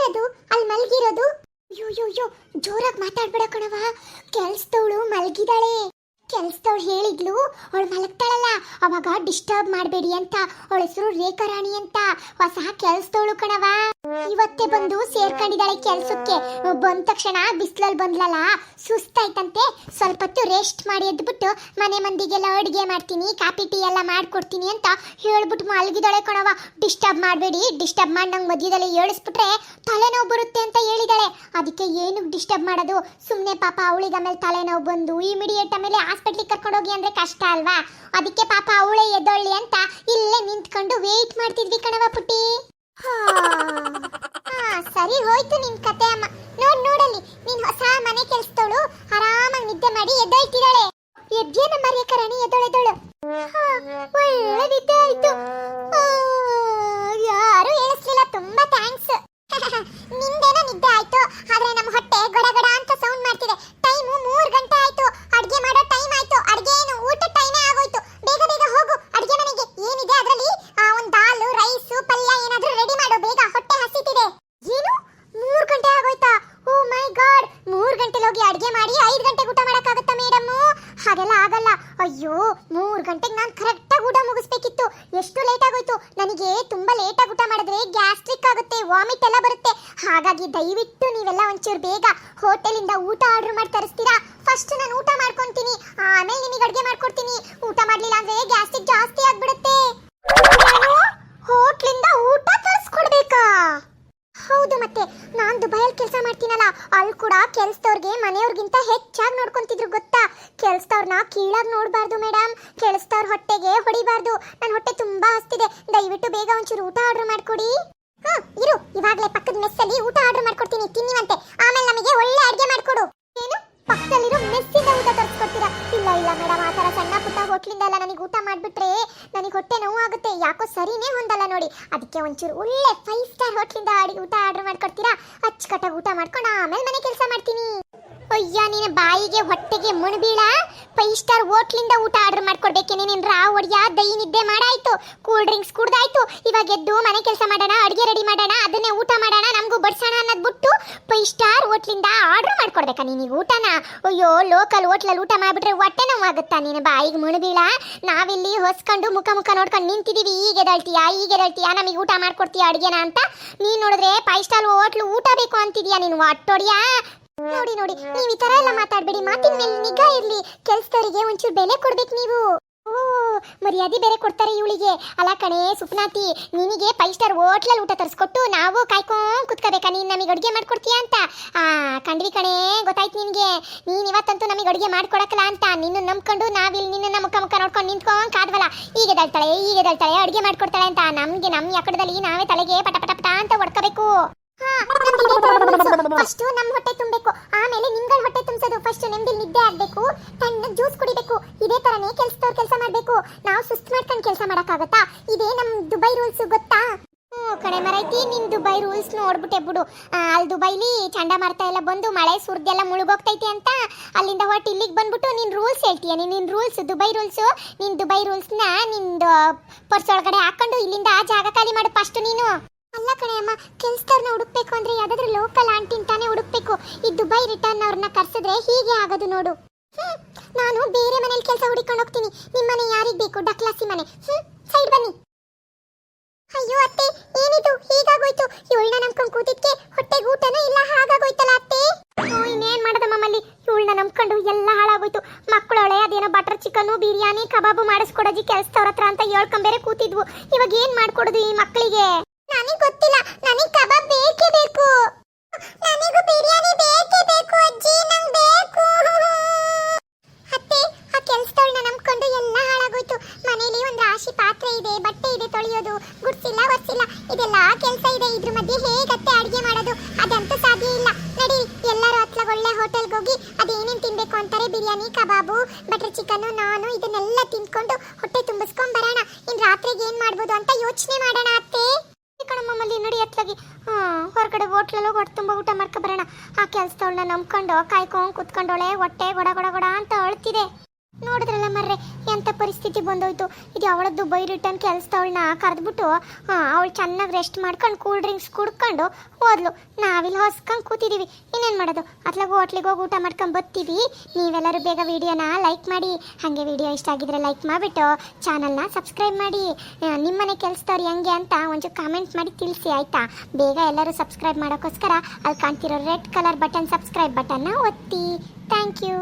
ಯಾರದು ಅಲ್ಲಿ ಮಲ್ಗಿರೋದು. ಅಯ್ಯೋ ಅಯ್ಯೋ ಜೋರಾಗಿ ಮಾತಾಡ್ಬೇಡ ಕಣವ ಕೆಲ್ಸದವಳು ಮಲ್ಗಿದಾಳೆ. ಕೆಲ್ಸದವಳು ಹೇಳಿದ್ಲು, ಅವಳು ಮಲಗ್ತಾಳಲ್ಲ, ಅವಾಗ ಡಿಸ್ಟರ್ಬ್ ಮಾಡಬೇಡಿ ಅಂತ, ಅವಳ ಹೆಸರು ರೇಖಾರಾಣಿ ಅಂತ, ಹೊಸ ಕೆಲ್ಸದವಳು ಕಣವ ಇವತ್ತೇ ಬಂದು ಸೇರ್ಕೊಂಡಿದ್ದಾಳೆ ಕೆಲ್ಸಕ್ಕೆ. ಬಂದ ತಕ್ಷಣ ಬಿಸಿಲಲ್ಲಿ ಬಂದ್ಲಲ್ಲ, ಸುಸ್ತಾಯ್ತಂತೆ. ಸ್ವಲ್ಪ ಹೊತ್ತು ರೆಸ್ಟ್ ಮಾಡಿ ಎದ್ಬಿಟ್ಟು ಮನೆ ಮಂದಿಗೆಲ್ಲ ಅಡುಗೆ ಮಾಡ್ತೀನಿ ಕಾಫಿ ಟೀ ಎಲ್ಲ ಮಾಡ್ಕೊಡ್ತೀನಿ ಅಂತ ಹೇಳ್ಬಿಟ್ಟು ಮಲಗಿದಾಳೆ ಕಣವ ಡಿಸ್ಟರ್ಬ್ ಮಾಡಬೇಡಿ ಡಿಸ್ಟರ್ಬ್ ಮಾಡಿ ನಂಗೆ ಮಧ್ಯದಲ್ಲಿ ಏಳಿಸ್ಬಿಟ್ರೆ ತಲೆನೋವು ಬರುತ್ತೆ ಅಂತ ಹೇಳಿದಾಳೆ. ಅದಕ್ಕೆ ಏನಕ್ಕೆ ಡಿಸ್ಟರ್ಬ್ ಮಾಡೋದು? ಸುಮ್ಮನೆ ಪಾಪ ಅವಳಿಗೆ ಆಮೇಲೆ ತಲೆನೋವು ಬಂದು ಇಮಿಡಿಯೇಟ್ ಆಮೇಲೆ ಹಾಸ್ಪಿಟ್ಲಿಗೆ ಕರ್ಕೊಂಡೋಗಿ ಅಂದ್ರೆ ಕಷ್ಟ ಅಲ್ವಾ? ಅದಕ್ಕೆ ಪಾಪ ಅವಳೇ ಎದ್ದೊಳ್ಳಿ ಅಂತ ಇಲ್ಲೇ ನಿಂತ್ಕೊಂಡು ವೇಟ್ ಮಾಡ್ತಿದ್ವಿ ಕಣವ ಪುಟ್ಟಿ. ಸರಿ ಹೋಯ್ತು ನಿನ್ ಕತೆ ಅಮ್ಮ. ನೋಡ್ ನೋಡಲ್ಲಿ ನೀನ್ ಹೊಸ ಮನೆ ಕೆಲ್ಸದವಳು ಆರಾಮಾಗಿ ನಿದ್ದೆ ಮಾಡಿ ಎದ್ದೊಳ್ತಿದ್ದಾಳೆ ಎದ್ದೇನ ಮರ್ಯಕರಣಿ ಎದ್ದೊಳು ಎದ್ದೊಳು. ಹಾ, ಒಳ್ಳೆ ನಿದ್ದೆ ಆಯ್ತು ಆ, ಯಾರು ಹೇಳಿಸ್ಲಿಲ್ಲ ತುಂಬಾ ಥ್ಯಾಂಕ್ಸ್ ನಿಂದೇನೋ ನಿದ್ದೆ ಆಯ್ತು ಆದ್ರೆ ನಮ್ಮ ಹೊಟ್ಟೆ ಗಡ ಗಡ ಅಂತ ಸೌಂಡ್ ಮಾಡ್ತಿದೆ ಟೈಮು ಮೂರ್ ಗಂಟೆ ಆಯ್ತು ಅಡ್ಗೆ ಮಾಡೋ ಟೈಮ್ ಆಯ್ತು ಅಡ್ಗೆ ಏನು ಊಟ ಟೈಮೇ ಆಗೋಯ್ತು ಬೇಗ ಬೇಗ ಹೋಗು ಅಡ್ಗೆ ಮನೆಗೆ ಏನಿದೆ ಅದ್ರಲ್ಲಿ ಒಂದ್ ದಾಲು ರೈಸು ಪಲ್ಯ ಏನಾದ್ರೂ ರೆಡಿ ಮಾಡು ಬೇಗ ಹೊಟ್ಟೆ ಹಸಿತಿದೆ ಏನು ಮೂರ್ ಗಂಟೆ ಆಗೋಯ್ತಾ ಓ ಮೈ ಗಾಡ್ ಮೂರ್ ಗಂಟೆಲಿ ಹೋಗಿ ಅಡ್ಗೆ ಮಾಡಿ ಐದ್ ಗಂಟೆಗೆ ಊಟ ಮಾಡೋಕ್ಕಾಗುತ್ತಾ ಮೇಡಮ್ ಹಾಗೆಲ್ಲ ಆಗಲ್ಲ. ಅಯ್ಯೋ, ಮೂರ್ ಗಂಟೆಗೆ ನಾನು ಕರೆಕ್ಟಾಗಿ ಊಟ ಮುಗಿಸ್ಬೇಕಿತ್ತು. ಎಷ್ಟು ಲೇಟ್ ಆಗೋಯ್ತು? ನನಗೆ ತುಂಬಾ ಲೇಟಾಗಿ ಊಟ ಮಾಡಿದ್ರೆ ಗ್ಯಾಸ್ಟ್ರಿಕ್ ಆಗುತ್ತೆ ವಾಮಿಟ್ ಎಲ್ಲ ಬರುತ್ತೆ. ಹಾಗಾಗಿ ದಯವಿಟ್ಟು ನೀವೆಲ್ಲ ಒಂಚೂರು ಬೇಗ ಹೋಟೆಲಿಂದ ಊಟ ಆರ್ಡರ್ ಮಾಡಿ ತರಿಸ್ತೀರಾ? ಫಸ್ಟ್ ನಾನು ಊಟ ಮಾಡ್ಕೊತೀನಿ. ಆಮೇಲೆ ನಿಮಗೆ ಅಡ್ಗೆ ಮಾಡ್ಕೊಡ್ತೀನಿ. ಊಟ ಮಾಡಲಿಲ್ಲ ಅಂದ್ರೆ ಗ್ಯಾಸ್ಟ್ರಿಕ್ ಜಾಸ್ತಿ ಆಗ್ಬಿಡುತ್ತೆ ಹೋಟ್ಲಿಂದ ಊಟ ತರಿಸ್ಕೊಡ್ಬೇಕಾ ಹೌದು ಮತ್ತೆ ನಾನ್ ದುಬೈಯಲ್ಲಿ ಕೆಲಸ ಮಾಡ್ತೀನಲ್ಲ, ಅಲ್ಲಿ ಕೂಡ ಕೆಲಸದವ್ರಿಗೆ ಮನೆಯವ್ರಿಗಿಂತ ಹೆಚ್ಚಾಗಿ ನೋಡ್ಕೊಂತಿದ್ರು ಗೊತ್ತಾ? ಕೆಲಸದವ್ರನ್ನ ಕೀಳಾಗಿ ನೋಡಬಾರ್ದು ಮೇಡಮ್ ಕೆಲಸದವ್ರ ಹೊಟ್ಟೆಗೆ ಹೊಡಿಬಾರ್ದು. ನನ್ನ ಹೊಟ್ಟೆ ತುಂಬಾ ಹಸ್ತಿದೆ. ದಯವಿಟ್ಟು ಬೇಗ ಒಂಚೂರು ಊಟ ಆರ್ಡರ್ ಮಾಡ್ಕೊಡಿ. ಹಾ ಇರು, ಇವಾಗಲೇ ಪಕ್ಕದ ಮೆಸ್ಸಲ್ಲಿ ಊಟ ಆರ್ಡರ್ ಮಾಡ್ಕೊಡ್ತೀನಿ. ತಿನ್ನಿವಂತೆ. ನನಗೆ ಊಟ ಮಾಡಿಬಿಟ್ರೆ ನನಗೆ ಹೊಟ್ಟೆ ನೋವು ಆಗುತ್ತೆ ಯಾಕೋ ಸರಿನೇ ಹೊಂದಲ್ಲ ನೋಡಿ. ಅದಕ್ಕೆ ಒಂಚೂರು ಒಳ್ಳೆ ಫೈವ್ ಸ್ಟಾರ್ ಹೋಟ್ಲಿಂದ ಅಡಿ ಊಟ ಆರ್ಡರ್ ಮಾಡ್ಕೊಡ್ತೀರಾ? ಅಚ್ಚುಕಟ್ಟಾಗಿ ಊಟ ಮಾಡ್ಕೊಂಡು ಆಮೇಲೆ ಮನೆ ಕೆಲಸ ಮಾಡ್ತೀನಿ. ಅಯ್ಯ, ನಿನ್ನ ಬಾಯಿಗೆ ಹೊಟ್ಟೆಗೆ ಮುಣಬೀಳ? ಫೈವ್ ಸ್ಟಾರ್ ಹೋಟ್ಲಿಂದ ಊಟ ಆರ್ಡರ್ ಮಾಡ್ಕೊಡ್ಬೇಕೇನೆ ನೀನು ರಾ ಒಡಿಯ ದೈ ನಿದ್ದೆ ಮಾಡಾಯ್ತು. ಕೂಲ್ ಡ್ರಿಂಕ್ಸ್ ಕುಡ್ದಾಯ್ತು. ಇವಾಗ ಎದ್ದು ಮನೆ ಕೆಲಸ ಮಾಡೋಣ, ಅಡುಗೆ ರೆಡಿ ಮಾಡೋಣ ಅದನ್ನೇ ಊಟ ಮಾಡೋಣ ನಮಗೂ ಬಡ್ಸೋಣ ಅನ್ನೋದು ಬಿಟ್ಟು ಫೈವ್ ಸ್ಟಾರ್ ಹೋಟ್ಲಿಂದ ಆರ್ಡರ್ ಮಾಡ್ಕೊಡ್ಬೇಕಾ ನೀನೀಗ ಊಟನ? ಅಯ್ಯೋ ಲೋಕಲ್ ಹೋಟ್ಲಲ್ಲಿ ಊಟ ಮಾಡಿಬಿಟ್ರೆ ಹೊಟ್ಟೆ ನೋವಾಗುತ್ತಾ ನೀನು? ಬಾಯಿಗೆ ಮುಣಬೀಳ ನಾವಿಲ್ಲಿ ಹೊಸ್ಕೊಂಡು ಮುಖ ಮುಖ ನೋಡ್ಕೊಂಡು ನಿಂತಿದ್ದೀವಿ ಈಗ ಎದಳ್ತೀಯಾ? ಈಗ ಎದಳ್ತೀಯಾ? ನಮಗೆ ಊಟ ಮಾಡ್ಕೊಡ್ತೀಯಾ ಅಡುಗೆನ ಅಂತ? ನೀನು ನೋಡಿದ್ರೆ ಫೈವ್ ಸ್ಟಾರ್ ಹೋಟ್ಲು ಊಟ ಬೇಕು ಅಂತಿದ್ಯಾ ನೀನು? ಹೊಟ್ಟೊಡಿಯಾ ನೋಡಿ ನೋಡಿ. ನೀವು ಈ ತರ ಎಲ್ಲ ಮಾತಾಡ್ಬೇಡಿ. ಮಾತಿನ ಮೇಲೆ ನಿಗಾ ಇರಲಿ. ಕೆಲಸದವರಿಗೆ ಒಂಚೂರು ಬೆಲೆ ಕೊಡ್ಬೇಕು ನೀವು. ಮರ್ಯಾದೆ ಬೇರೆ ಕೊಡ್ತಾರೆ ಇವಳಿಗೆ. ಅಲ್ಲ ಕಣೆ ಸುಪ್ನಾತಿ, ನಿನಗೆ ಫೈವ್ ಸ್ಟಾರ್ ಹೋಟ್ಲಲ್ಲಿ ಊಟ ತರಿಸ್ಕೊಟ್ಟು ನಾವು ಕಾಯ್ಕೊಂಡ್ ಕುತ್ಕೋಬೇಕಾ? ನೀನು ನಮಗೆ ಅಡುಗೆ ಮಾಡ್ಕೊಡ್ತೀಯ ಅಂತ. ಆ ಕಂಡ್ವಿ ಕಣೆ, ಗೊತ್ತಾಯ್ತು ನಿನಗೆ. ನೀನು ಇವತ್ತಂತೂ ನಮಗೆ ಅಡುಗೆ ಮಾಡ್ಕೊಡಕ್ಕಲ್ಲ ಅಂತ. ನಿನ್ನ ನಂಬ್ಕೊಂಡು ನಾವಿಲ್ಲಿ ನಿನ್ನ ಮುಖ ಮುಖ ನೋಡ್ಕೊಂಡು ನಿಂತ್ಕೊಂಡು ಕಾದ್ವಲ್ಲ. ಈಗ ದಳ್ತಾಳೆ ಈಗ ದಳ್ತಾಳೆ ಅಡುಗೆ ಮಾಡ್ಕೊಡ್ತಾಳೆ ಅಂತ. ನಮಗೆ ನಮ್ಮ ಯಕಡದಲ್ಲಿ ನಾವೇ ತಲೆಗೆ ಪಟ ಪಟ ಪಟ ಅಂತ ಹೊಡ್ಕೋಬೇಕು. ಫಸ್ಟ್ ನಮ್ ಹೊಟ್ಟೆ ತುಂಬಬೇಕು. ಆಮೇಲೆ ನಿಮ್ಗಳ ಹೊಟ್ಟೆ ತುಂಬಿಸೋದು. ಫಸ್ಟ್ ನೆಮ್ಮದಿ ನಿದ್ದೆ ಆಗ್ಬೇಕು. ತಣ್ಣ ಜ್ಯೂಸ್ ಕುಡಿಬೇಕು. ಇದೇ ತರನೇ ಕೆಲ್ಸದವ್ರು ಕೆಲಸ ಮಾಡ್ಬೇಕು. ನಾವು ಸುಸ್ತು ಮಾಡ್ಕೊಂಡು ಕೆಲಸ ಮಾಡಕ್ಕಾಗತ್ತಾ? ಇದೇ ನಮ್ ದುಬೈ ರೂಲ್ಸ್ ಗೊತ್ತಾ? ಹ್ಞೂ ಕಡೆ ಮರೈತಿ ನಿನ್ ದುಬೈ ರೂಲ್ಸ್ ನೋಡ್ಬಿಟ್ಟೆ ಬಿಡು. ಆ, ಅಲ್ಲಿ ದುಬೈಲಿ ಚಂಡಮಾರುತ ಎಲ್ಲ ಬಂದು ಮಳೆ ಸುರ್ದೆಲ್ಲ ಮುಳುಗೋಗ್ತೈತಿ ಅಂತ ಅಲ್ಲಿಂದ ಹೊಟ್ಟು ಇಲ್ಲಿಗೆ ಬಂದ್ಬಿಟ್ಟು ನಿನ್ ರೂಲ್ಸ್ ಹೇಳ್ತೀಯ? ನಿನ್ ರೂಲ್ಸ್ ದುಬೈ ರೂಲ್ಸ್ ನಿನ್ ದುಬೈ ರೂಲ್ಸ್ನ ನಿಂದು ಪರ್ಸ್ ಒಳಗಡೆ ಹಾಕೊಂಡು ಇಲ್ಲಿಂದ ಜಾಗ ಖಾಲಿ ಮಾಡು ಫಸ್ಟ್ ನೀನು. ಅಲ್ಲ ಕಣೆ ಅಮ್ಮ ಕೆಲ್ಸದವ್ರನ್ನ ಹುಡುಕ್ಬೇಕು ಅಂದ್ರೆ ಯಾವ್ದಾದ್ರು ಲೋಕಲ್ ಆಂಟಿ ತಾನೇ ಹುಡುಕ್ಬೇಕು. ಈ ದುಬೈ ರಿಟರ್ನ್ ಅವ್ರನ್ನ ಕರ್ಸಿದ್ರೆ ಹೀಗೆ ಆಗೋದು ನೋಡು. ನಾನು ಬೇರೆ ಮನೇಲಿ ಕೆಲಸ ಹುಡುಕೊಂಡು ಹೋಗ್ತೀನಿ. ನಿಮ್ಮನೆ ಯಾರಿಗ್ ಬೇಕು? ಡಕ್ಲಾಸಿ ಮನೆ. ಹ್ಮ್ ಸೈಡ್ ಬನ್ನಿ. ಅಯ್ಯೋ ಅತ್ತೆ ಏನಿದು? ಹೀಗಾಗೋಯ್ತು. ಇವಳನ್ನ ನಂಬ್ಕೊಂಡು ಕೂತಿದ್ಕೆ ಹೊಟ್ಟೆಗೆ ಊಟನೂ ಇಲ್ಲ ಹಾಗಾಗೋಯ್ತಲ್ಲ ಅತ್ತೆ? ಓ, ಇನ್ನೇನ್ ಮಾಡದ ಮಮ್ಮಲ್ಲಿ ಇವಳನ್ನ ನಂಬ್ಕೊಂಡು ಎಲ್ಲ ಹಾಳಾಗೋಯ್ತು. ಮಕ್ಕಳೊಳೆ ಅದೇನೋ ಬಟರ್ ಚಿಕನ್ ಬಿರಿಯಾನಿ ಕಬಾಬು ಮಾಡಿಸ್ಕೊಡೋಜಿ ಕೆಲಸದವ್ರ ಹತ್ರ ಅಂತ ಹೇಳ್ಕೊಂಬೇರೆ ಕೂತಿದ್ವು. ಇವಾಗ ಏನ್ ಮಾಡ್ಕೊಡೋದು ಈ ಮಕ್ಕಳಿಗೆ ನನಗೆ ಗೊತ್ತಿಲ್ಲ. ನನಗೆ ಕಬಾಬ್ ಬೇಕೇ ಬೇಕು. ನನಗೂ ಬಿರಿಯಾನಿ ಬೇಕೇ ಬೇಕು ಅಜ್ಜಿ, ನಂಗೆ ಬೇಕು. ಅತ್ತೆ, ಆ ಕೆಲಸದವಳನ್ನ ನಂಬ್ಕೊಂಡು ಎಲ್ಲ ಹಾಳಾಗೋಯ್ತು. ಮನೇಲಿ ಒಂದು ರಾಶಿ ಪಾತ್ರೆ ಇದೆ, ಬಟ್ಟೆ ಇದೆ ತೊಳೆಯೋದು. ಗುಡ್ಸಿಲ್ಲ, ಒರ್ಸಿಲ್ಲ. ಇದೆಲ್ಲ ಕೆಲಸ ಇದೆ. ಇದ್ರ ಮಧ್ಯೆ ಹೇಗತ್ತೆ ಅಡುಗೆ ಮಾಡೋದು? ಅದಂತೂ ಸಾಧ್ಯ ಇಲ್ಲ. ನಡಿ, ಎಲ್ಲರೂ ಹತ್ಲಾಗ ಒಳ್ಳೆ ಹೋಟೆಲ್ಗೆ ಹೋಗಿ ಅದೇನೇನು ತಿನ್ಬೇಕು ಅಂತಾರೆ? ಬಿರಿಯಾನಿ, ಕಬಾಬು, ಬಟರ್ ಚಿಕನ್ ನಾನು ಇದನ್ನೆಲ್ಲ ತಿನ್ಕೊಂಡು ಹೊಟ್ಟೆ ತುಂಬಿಸ್ಕೊಂಡ್ ಬರೋಣ. ಇನ್ ರಾತ್ರಿಗೆ ಏನ್ ಮಾಡ್ಬೋದು ಅಂತ ಯೋಚನೆ ಮಾಡೋಣ, ಅತ್ತೆ. ಹಾ ಹೊರಗಡೆ ಹೋಟ್ಲಲ್ಲೂ ಹೊಟ್ಟೆ ತುಂಬ ಊಟ ಬರೋಣ. ಆ ಕೆಲ್ಸದವಳನ್ನ ನಂಬ್ಕೊಂಡು ಕಾಯ್ಕೊಂಡು ಕುತ್ಕೊಂಡೋಳೆ ಹೊಟ್ಟೆ ಗೊಡ ಗೊಡ ಗೊಡ ಅಂತ ಅಳ್ತಿದೆ. ನೋಡಿದ್ರಲ್ಲ ಮರ್ರೆ ಪರಿಸ್ಥಿತಿ ಬಂದೋಯ್ತು. ಇದು ಅವಳದ್ದು ಬೈ ರಿಟರ್ನ್ ಕೆಲಸದವಳನ್ನ ಕರೆದ್ಬಿಟ್ಟು ಅವಳು ಚೆನ್ನಾಗಿ ರೆಸ್ಟ್ ಮಾಡ್ಕೊಂಡು ಕೂಲ್ ಡ್ರಿಂಕ್ಸ್ ಕುಡ್ಕೊಂಡು ಹೋದ್ಲು ನಾವಿಲ್ಲಿ ಹೊಸ್ಕೊಂಡು ಕೂತಿದ್ದೀವಿ ಇನ್ನೇನು ಮಾಡೋದು? ಅತ್ಲಾಗ ಹೋಟ್ಲಿಗೆ ಹೋಗಿ ಊಟ ಮಾಡ್ಕೊಂಡು ಬರ್ತೀವಿ. ನೀವೆಲ್ಲರೂ ಬೇಗ ವಿಡಿಯೋನ ಲೈಕ್ ಮಾಡಿ. ಹಾಗೆ ವಿಡಿಯೋ ಇಷ್ಟ ಆಗಿದ್ರೆ ಲೈಕ್ ಮಾಡಿಬಿಟ್ಟು ಚಾನಲ್ನ ಸಬ್ಸ್ಕ್ರೈಬ್ ಮಾಡಿ. ನಿಮ್ಮನೆ ಕೆಲಸದವ್ರು ಹೆಂಗೆ ಅಂತ ಒಂಚೂರು ಕಾಮೆಂಟ್ ಮಾಡಿ ತಿಳಿಸಿ, ಆಯಿತಾ? ಬೇಗ ಎಲ್ಲರೂ ಸಬ್ಸ್ಕ್ರೈಬ್ ಮಾಡೋಕ್ಕೋಸ್ಕರ ಅಲ್ಲಿ ಕಾಣ್ತಿರೋ ರೆಡ್ ಕಲರ್ ಬಟನ್ ಸಬ್ಸ್ಕ್ರೈಬ್ ಬಟನ್ನ ಒತ್ತಿ. Thank you